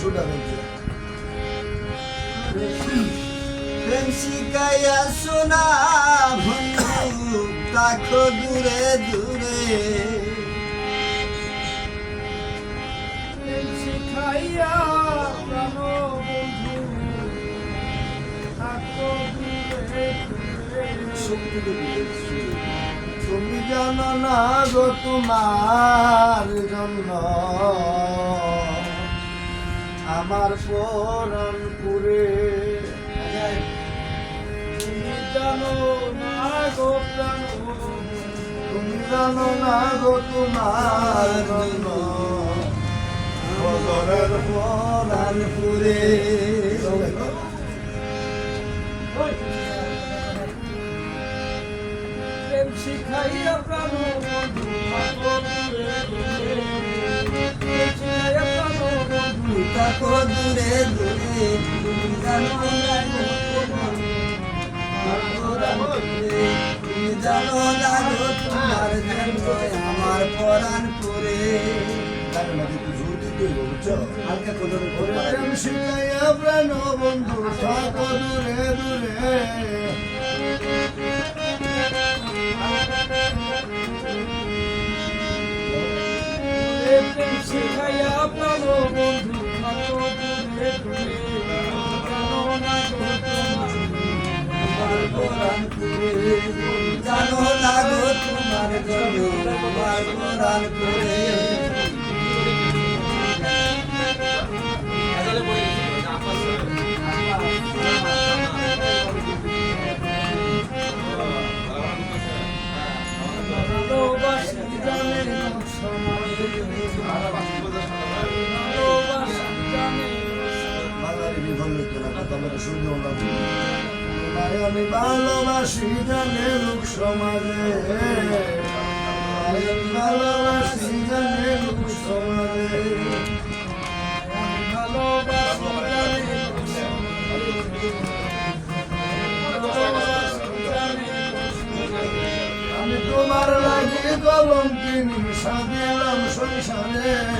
শুনে প্রেম শিখাইয়া শোনা বন্ধু তাকো দূরে দূরে শিখাইয়া। তুমি জানো না গো তোমার জন্য আমার পরাণ পুরে তুমি জানো না গো তুমি তোমার বদরের শিখাইয়া প্রাণ বন্ধু বন্ধু দূরে দূরে তুমি জানো না। তুমি জানো না তোমার জন্য আমার পরাণ করে। বন্ধু থাকো দূরে দূরে। প্রেম শিখাইয়া আমার পরাণ জানো না গো তোমার জন্য আমার পরাণ পুরে ভালোবাসি জানে না তোমায় আমি ভালোবাসি জানে লোক সমাজে। ভালোবাসি জানে লোক সমাজে। আমি তোমার লাগে কলম কিনি সাজিলাম সংসারে।